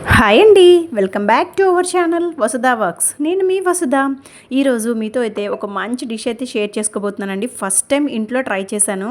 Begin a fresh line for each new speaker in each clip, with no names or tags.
Hi అండి welcome back to our channel Vasudha works. నేను మీ వసుధ. ఈరోజు మీతో అయితే ఒక మంచి డిష్ అయితే షేర్ చేసుకోబోతున్నానండి. ఫస్ట్ టైం ఇంట్లో ట్రై చేశాను.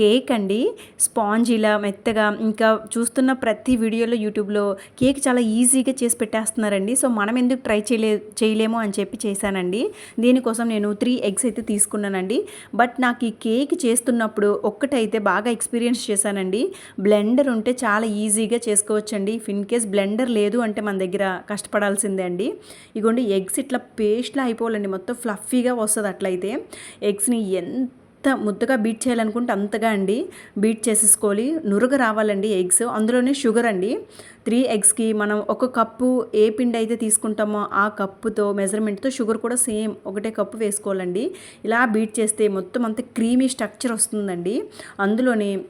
కేక్ అండి. స్పాంజ్ ఇలా మెత్తగా ఇంకా చూస్తున్న ప్రతి వీడియోలో యూట్యూబ్లో కేక్ చాలా ఈజీగా చేసి పెట్టేస్తున్నారండి. సో మనం ఎందుకు ట్రై చేయలే చేయలేము అని చెప్పి చేశానండి. దీనికోసం నేను త్రీ ఎగ్స్ అయితే తీసుకున్నానండి. బట్ నాకు ఈ కేక్ చేస్తున్నప్పుడు ఒక్కటైతే బాగా ఎక్స్పీరియన్స్ చేశానండి. బ్లెండర్ ఉంటే చాలా ఈజీగా చేసుకోవచ్చండి. ఇఫ్ ఇన్ కేస్ బ్లెండర్ లేదు అంటే మన దగ్గర కష్టపడాల్సిందే అండి. ఇగోండి ఎగ్స్ ఇట్లా పేస్ట్లా అయిపోవాలండి. మొత్తం ఫ్లఫీగా వస్తుంది అట్లయితే. ఎగ్స్ని ఎంత ముద్దగా బీట్ చేయాలనుకుంటే అంతగా అండి బీట్ చేసేసుకోవాలి. నురగ రావాలండి ఎగ్స్. అందులోనే షుగర్ అండి. త్రీ ఎగ్స్కి మనం ఒక కప్పు ఏ పిండి అయితే తీసుకుంటామో ఆ కప్పుతో మెజర్మెంట్తో షుగర్ కూడా సేమ్ ఒకటే కప్పు వేసుకోవాలండి. ఇలా బీట్ చేస్తే మొత్తం అంత క్రీమీ స్ట్రక్చర్ వస్తుందండి. అందులోనే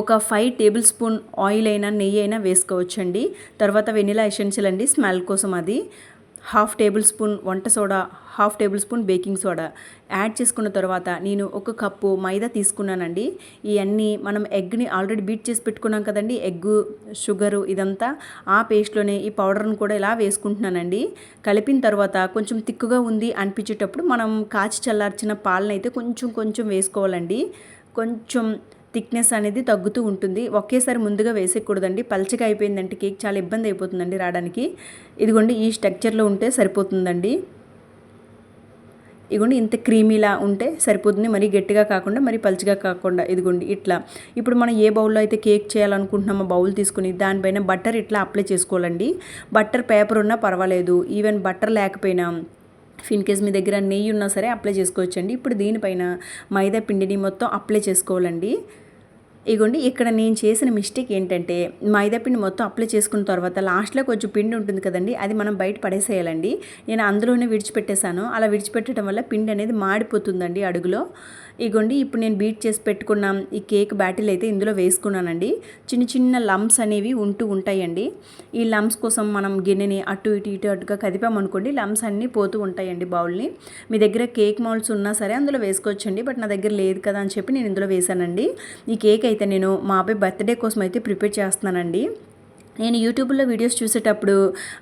ఒక ఫైవ్ టేబుల్ స్పూన్ ఆయిల్ అయినా నెయ్యి అయినా వేసుకోవచ్చండి. తర్వాత వెనిలా ఎసెన్షియల్ అండి స్మెల్ కోసం అది. హాఫ్ టేబుల్ స్పూన్ వంట soda half tablespoon baking soda add చేసుకున్న తర్వాత నేను ఒక కప్పు మైదా తీసుకున్నానండి. ఇవన్నీ మనం ఎగ్ని ఆల్రెడీ బీట్ చేసి పెట్టుకున్నాం కదండి ఎగ్ షుగరు ఇదంతా. ఆ పేస్ట్లోనే ఈ పౌడర్ను కూడా ఇలా వేసుకుంటున్నానండి. కలిపిన తర్వాత కొంచెం తిక్కుగా ఉంది అనిపించేటప్పుడు మనం కాచి చల్లార్చిన పాలనైతే కొంచెం కొంచెం వేసుకోవాలండి. కొంచెం థిక్నెస్ అనేది తగ్గుతూ ఉంటుంది. ఒకేసారి ముందుగా వేసేయకూడదండి. పల్చగా అయిపోయిందంటే కేక్ చాలా ఇబ్బంది అయిపోతుందండి రావడానికి. ఇదిగోండి ఈ స్ట్రక్చర్లో ఉంటే సరిపోతుందండి. ఇదిగోండి ఇంత క్రీమీలా ఉంటే సరిపోతుంది. మరీ గట్టిగా కాకుండా మరీ పలుచగా కాకుండా ఇదిగోండి ఇట్లా. ఇప్పుడు మనం ఏ బౌల్లో అయితే కేక్ చేయాలనుకుంటున్నామో బౌల్ తీసుకుని దానిపైన బట్టర్ ఇట్లా అప్లై చేసుకోవాలండి. బట్టర్ పేపర్ ఉన్నా పర్వాలేదు. ఈవెన్ బట్టర్ లేకపోయినా ఇన్ కేస్ మీ దగ్గర నెయ్యి ఉన్నా సరే అప్లై చేసుకోవచ్చండి. ఇప్పుడు దీనిపైన మైదా పిండిని మొత్తం అప్లై చేసుకోవాలండి. ఇగోండి ఇక్కడ నేను చేసిన మిస్టేక్ ఏంటంటే మైదా పిండి మొత్తం అప్లై చేసుకున్న తర్వాత లాస్ట్లో కొంచెం పిండి ఉంటుంది కదండి అది మనం బయట పడేసేయాలండి. నేను అందులోనే విడిచిపెట్టేశాను. అలా విడిచిపెట్టడం వల్ల పిండి అనేది మాడిపోతుందండి అడుగులో. ఇగోండి ఇప్పుడు నేను బీట్ చేసి పెట్టుకున్న ఈ కేక్ బ్యాటిల్ అయితే ఇందులో వేసుకున్నానండి. చిన్న చిన్న లమ్స్ అనేవి ఉంటూ ఉంటాయండి. ఈ లమ్స్ కోసం మనం గిన్నెని అటు ఇటు ఇటు అటుగా కదిపామనుకోండి లమ్స్ అన్నీ పోతూ ఉంటాయండి బౌల్ని. మీ దగ్గర కేక్ మౌల్స్ ఉన్నా సరే అందులో వేసుకోవచ్చండి బట్ నా దగ్గర లేదు కదా అని చెప్పి నేను ఇందులో వేశానండి. ఈ కేక్ అయితే అయితే నేను మా అబ్బాయి బర్త్డే కోసం అయితే ప్రిపేర్ చేస్తున్నానండి. నేను యూట్యూబ్లో వీడియోస్ చూసేటప్పుడు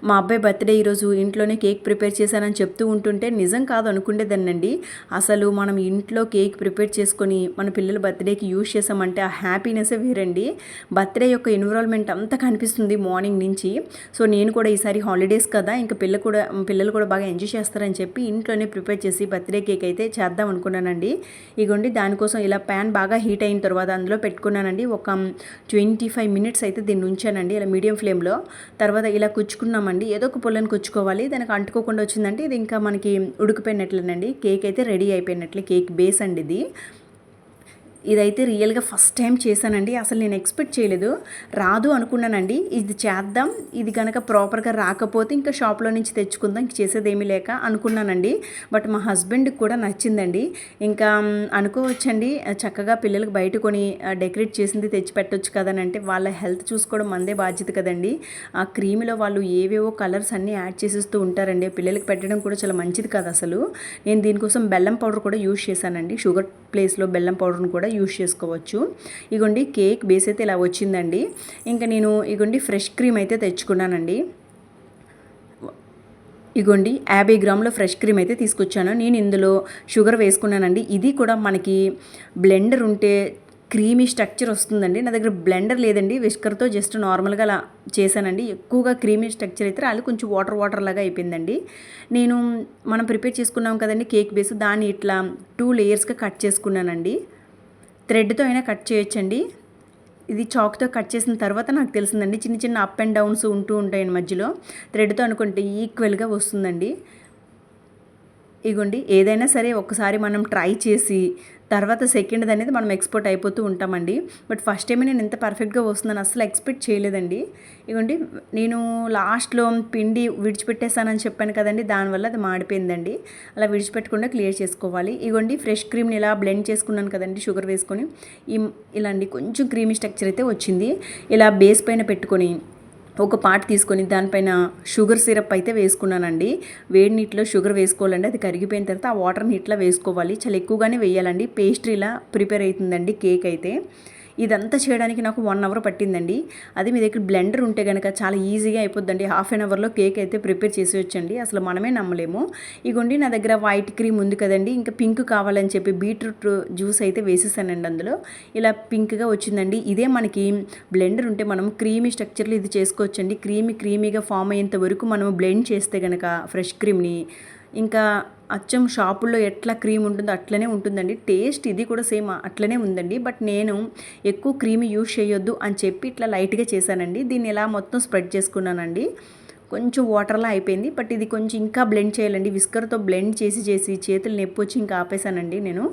మా అబ్బాయి బర్త్డే ఈరోజు ఇంట్లోనే కేక్ ప్రిపేర్ చేశానని చెప్తూ ఉంటుంటే నిజం కాదు అనుకునేదాన్నండి అసలు మనం ఇంట్లో కేక్ ప్రిపేర్ చేసుకొని మన పిల్లల బర్త్డేకి యూజ్ చేసామంటే ఆ హ్యాపీనెస్సే వేరండి. బర్త్డే యొక్క ఎన్విరాన్మెంట్ అంతా కనిపిస్తుంది మార్నింగ్ నుంచి. సో నేను కూడా ఈసారి హాలిడేస్ కదా ఇంకా పిల్ల కూడా పిల్లలు కూడా బాగా ఎంజాయ్ చేస్తారని చెప్పి ఇంట్లోనే ప్రిపేర్ చేసి బర్త్డే కేక్ అయితే చేద్దాం అనుకున్నానండి. ఇగోండి దానికోసం ఇలా ప్యాన్ బాగా హీట్ అయిన తర్వాత అందులో పెట్టుకున్నానండి. ఒక ట్వంటీ ఫైవ్ మినిట్స్ అయితే దీన్ని ఉంచానండి. ఇలా మీడియం ఫ్లేమ్లో తర్వాత ఇలా కుచ్చుకున్నామండి. ఏదో ఒక పుల్లని కుచ్చుకోవాలి. దానికి అంటుకోకుండా వచ్చిందంటే ఇది ఇంకా మనకి ఉడికిపోయినట్లేనండి. కేక్ అయితే రెడీ అయిపోయినట్లే. కేక్ బేస్ అండి ఇది. ఇదైతే రియల్గా ఫస్ట్ టైం చేశానండి. అసలు నేను ఎక్స్పెక్ట్ చేయలేదు. రాదు అనుకున్నానండి. ఇది చేద్దాం. ఇది కనుక ప్రాపర్గా రాకపోతే ఇంకా షాప్లో నుంచి తెచ్చుకుందాం. ఇంక చేసేదేమీ లేక అనుకున్నానండి. బట్ మా హస్బెండ్కి కూడా నచ్చిందండి. ఇంకా అనుకోవచ్చండి. చక్కగా పిల్లలకు బయట కొని డెకరేట్ చేసింది తెచ్చి పెట్టవచ్చు కదని అంటే వాళ్ళ హెల్త్ చూసుకోవడం మందే బాధ్యత కదండి. ఆ క్రీమ్లో వాళ్ళు ఏవేవో కలర్స్ అన్నీ యాడ్ చేసేస్తూ ఉంటారండి. పిల్లలకి పెట్టడం కూడా చాలా మంచిది కాదు అసలు. నేను దీనికోసం బెల్లం పౌడర్ కూడా యూజ్ చేశానండి. షుగర్ ప్లేస్లో బెల్లం పౌడర్ని కూడా యూస్ చేసుకోవచ్చు. ఇగోండి కేక్ బేస్ అయితే ఇలా వచ్చిందండి. ఇంకా నేను ఇగోండి ఫ్రెష్ క్రీమ్ అయితే తెచ్చుకున్నానండి. ఇగోండి యాభై గ్రాముల ఫ్రెష్ క్రీమ్ అయితే తీసుకొచ్చాను. నేను ఇందులో షుగర్ వేసుకున్నానండి. ఇది కూడా మనకి బ్లెండర్ ఉంటే క్రీమీ స్ట్రక్చర్ వస్తుందండి. నా దగ్గర బ్లెండర్ లేదండి. విస్కర్తో జస్ట్ నార్మల్గా అలా చేశానండి. ఎక్కువగా క్రీమీ స్ట్రక్చర్ అయితే అది కొంచెం వాటర్ వాటర్ లాగా అయిపోయిందండి. నేను మనం ప్రిపేర్ చేసుకున్నాం కదండి కేక్ బేస్. దాన్ని ఇట్లా టూ లేయర్స్గా కట్ చేసుకున్నానండి. థ్రెడ్తో అయినా కట్ చేయొచ్చండి. ఇది చాక్తో కట్ చేసిన తర్వాత నాకు తెలిసిందండి చిన్న చిన్న అప్ అండ్ డౌన్స్ ఉంటూ ఉంటాయి మధ్యలో. థ్రెడ్తో అనుకుంటే ఈక్వల్గా వస్తుందండి. ఇగోండి ఏదైనా సరే ఒకసారి మనం ట్రై చేసి తర్వాత సెకండ్ అనేది మనం ఎక్స్పోర్ట్ అయిపోతూ ఉంటామండి. బట్ ఫస్ట్ టైం నేను ఎంత పర్ఫెక్ట్గా వస్తుందని అసలు ఎక్స్పెక్ట్ చేయలేదండి. ఇవ్వండి నేను లాస్ట్లో పిండి విడిచిపెట్టేసానని చెప్పాను కదండి దానివల్ల అది మాడిపోయిందండి. అలా విడిచిపెట్టకుండా క్లియర్ చేసుకోవాలి. ఇవ్వండి ఫ్రెష్ క్రీమ్ని ఇలా బ్లెండ్ చేసుకున్నాను కదండి షుగర్ వేసుకొని. ఈ అండి కొంచెం క్రీమీ స్ట్రక్చర్ అయితే వచ్చింది. ఇలా బేస్ పైన పెట్టుకొని ఒక పాట్ తీసుకొని దానిపైన షుగర్ సిరప్ అయితే వేసుకున్నానండి. వేడి నీటిలో షుగర్ వేసుకోవాలండి. అది కరిగిపోయిన తర్వాత ఆ వాటర్ నీటిలో వేసుకోవాలి. చాలా ఎక్కువగానే వేయాలండి. పేస్ట్రీలా ప్రిపేర్ అవుతుందండి కేక్ అయితే. ఇదంతా చేయడానికి నాకు వన్ అవర్ పట్టిందండి. అది మీ దగ్గర బ్లెండర్ ఉంటే కనుక చాలా ఈజీగా అయిపోద్దండి. హాఫ్ అన్ అవర్లో కేక్ అయితే ప్రిపేర్ చేసి వచ్చండి. అసలు మనమే నమ్మలేము. ఇగోండి నా దగ్గర వైట్ క్రీమ్ ఉంది కదండి. ఇంకా పింక్ కావాలని చెప్పి బీట్రూట్ జ్యూస్ అయితే వేసేసానండి అందులో. ఇలా పింక్గా వచ్చిందండి. ఇదే మనకి బ్లెండర్ ఉంటే మనం క్రీమీ స్ట్రక్చర్లో ఇది చేసుకోవచ్చండి. క్రీమీ క్రీమీగా ఫామ్ అయ్యేంత వరకు మనం బ్లెండ్ చేస్తే కనుక ఫ్రెష్ క్రీమ్ని ఇంకా అచ్చం షాపుల్లో ఎట్లా క్రీమ్ ఉంటుందో అట్లనే ఉంటుందండి. టేస్ట్ ఇది కూడా సేమ్ అట్లనే ఉందండి. బట్ నేను ఎక్కువ క్రీమ్ యూజ్ చేయొద్దు అని చెప్పి ఇట్లా లైట్గా చేశానండి. దీన్ని ఇలా మొత్తం స్ప్రెడ్ చేసుకున్నానండి. కొంచెం వాటర్లా అయిపోయింది. బట్ ఇది కొంచెం ఇంకా బ్లెండ్ చేయాలండి. విస్కర్తో బ్లెండ్ చేసి చేసి చేతులు నొప్పి వచ్చి ఇంకా ఆపేసానండి నేను.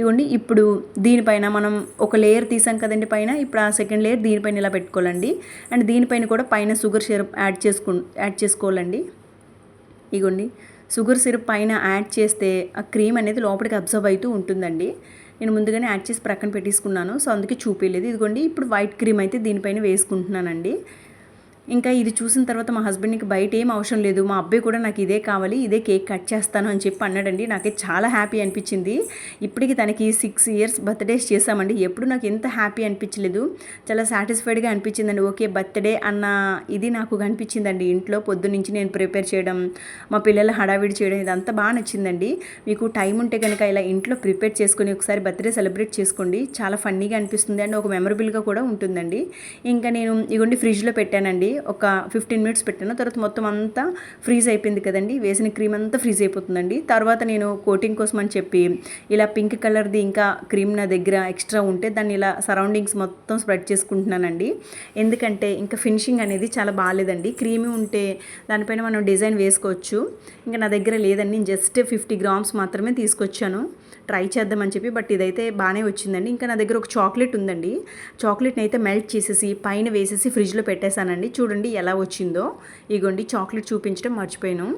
ఇవ్వండి ఇప్పుడు దీనిపైన మనం ఒక లేయర్ తీసాం కదండి పైన. ఇప్పుడు ఆ సెకండ్ లేయర్ దీనిపైన ఇలా పెట్టుకోవాలండి. అండ్ దీనిపైన కూడా పైన షుగర్ సిరప్ యాడ్ చేసుకు యాడ్ చేసుకోవాలండి. ఇగోండి షుగర్ సిరప్ పైన యాడ్ చేస్తే ఆ క్రీమ్ అనేది లోపలికి అబ్జర్వ్ అవుతూ ఉంటుందండి. నేను ముందుగానే యాడ్ చేసి ప్రక్కన పెట్టేసుకున్నాను. సో అందుకే చూపించలేదు ఇదిగోండి ఇప్పుడు వైట్ క్రీమ్ అయితే దీనిపైన వేసుకుంటున్నానండి. ఇంకా ఇది చూసిన తర్వాత మా హస్బెండ్కి బయట ఏం అవసరం లేదు. మా అబ్బాయి కూడా నాకు ఇదే కావాలి ఇదే కేక్ కట్ చేస్తాను అని చెప్పి అన్నాడండి. నాకు చాలా హ్యాపీ అనిపించింది. ఇప్పటికి తనకి సిక్స్ ఇయర్స్ బర్త్డేస్ చేశామండి. ఎప్పుడు నాకు ఎంత హ్యాపీ అనిపించలేదు. చాలా సాటిస్ఫైడ్గా అనిపించిందండి. ఓకే బర్త్డే అన్న ఇది నాకు కనిపించిందండి. ఇంట్లో పొద్దునుంచి నేను ప్రిపేర్ చేయడం మా పిల్లల హడావిడి చేయడం ఇదంతా బాగా నచ్చిందండి. మీకు టైం ఉంటే కనుక ఇలా ఇంట్లో ప్రిపేర్ చేసుకొని ఒకసారి బర్త్డే సెలబ్రేట్ చేసుకోండి. చాలా ఫన్నీగా అనిపిస్తుంది అండ్ ఒక మెమరబుల్గా కూడా ఉంటుందండి. ఇంకా నేను ఇగోండి ఫ్రిడ్జ్లో పెట్టానండి. ఒక ఫిఫ్టీన్ మినిట్స్ పెట్టాను. తర్వాత మొత్తం అంతా ఫ్రీజ్ అయిపోయింది కదండి. వేసిన క్రీమ్ అంతా ఫ్రీజ్ అయిపోతుందండి. తర్వాత నేను కోటింగ్ కోసం అని చెప్పి ఇలా పింక్ కలర్ది ఇంకా క్రీమ్ నా దగ్గర ఎక్స్ట్రా ఉంటే దాన్ని ఇలా సరౌండింగ్స్ మొత్తం స్ప్రెడ్ చేసుకుంటున్నానండి. ఎందుకంటే ఇంకా ఫినిషింగ్ అనేది చాలా బాగాలేదండి. క్రీమ్ ఉంటే దానిపైన మనం డిజైన్ వేసుకోవచ్చు. ఇంకా నా దగ్గర లేదండి. నేను జస్ట్ ఫిఫ్టీ గ్రామ్స్ మాత్రమే తీసుకొచ్చాను. ట్రై చేద్దామని చెప్పి బట్ ఇదైతే బాగానే వచ్చిందండి. ఇంకా నా దగ్గర ఒక చాక్లెట్ ఉందండి. చాక్లెట్ని అయితే మెల్ట్ చేసేసి పైన వేసేసి ఫ్రిడ్జ్లో పెట్టేశానండి. చూడండి ఎలా వచ్చిందో. ఇగోండి చాక్లెట్ చూపించడం మర్చిపోయాను.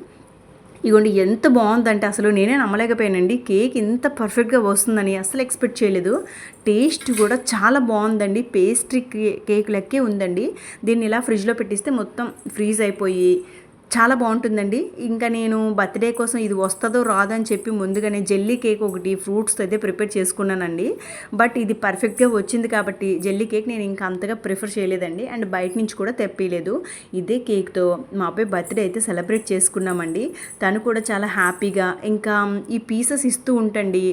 ఇగోండి ఎంత బాగుందంటే అసలు నేనే నమ్మలేకపోయానండి. కేక్ ఇంత పర్ఫెక్ట్గా వస్తుందని అసలు ఎక్స్పెక్ట్ చేయలేదు. టేస్ట్ కూడా చాలా బాగుందండి. పేస్ట్రీ కేక్ లెక్కే ఉందండి. దీన్ని ఇలా ఫ్రిడ్జ్లో పెట్టిస్తే మొత్తం ఫ్రీజ్ అయిపోయి చాలా బాగుంటుందండి. ఇంకా నేను బర్త్డే కోసం ఇది వస్తుందో రాదని చెప్పి ముందుగానే జెల్లీ కేక్ ఒకటి ఫ్రూట్స్ అయితే ప్రిపేర్ చేసుకున్నానండి. బట్ ఇది పర్ఫెక్ట్గా వచ్చింది కాబట్టి జెల్లీ కేక్ నేను ఇంకా అంతగా ప్రిఫర్ చేయలేదండి. అండ్ బయట నుంచి కూడా తెప్పిలేదు ఇదే కేక్తో మా అబ్బాయి బర్త్డే అయితే సెలబ్రేట్ చేసుకున్నామండి. తను కూడా చాలా హ్యాపీగా ఇంకా ఈ పీసెస్ ఇస్తూ ఉంటండి.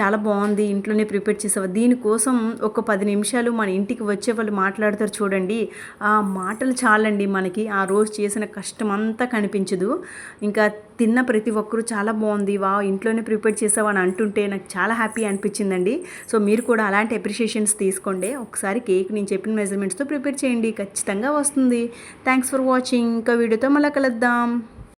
చాలా బాగుంది ఇంట్లోనే ప్రిపేర్ చేసావు? దీనికోసం ఒక పది నిమిషాలు మన ఇంటికి వచ్చే వాళ్ళు మాట్లాడతారు చూడండి. ఆ మాటలు చాలండి మనకి. ఆ రోజు చేసిన కష్టం అంతా కనిపించదు. ఇంకా తిన్న ప్రతి ఒక్కరూ చాలా బాగుంది. వా ఇంట్లోనే ప్రిపేర్ చేసావు అని అంటుంటే నాకు చాలా హ్యాపీ అనిపించిందండి. సో మీరు కూడా అలాంటి అప్రిషియేషన్స్ తీసుకోండి. ఒకసారి కేక్ నేను చెప్పిన మెజర్మెంట్స్తో ప్రిపేర్ చేయండి. ఖచ్చితంగా వస్తుంది. Thanks for watching. ఇంకా వీడియోతో మళ్ళీ కలుద్దాం.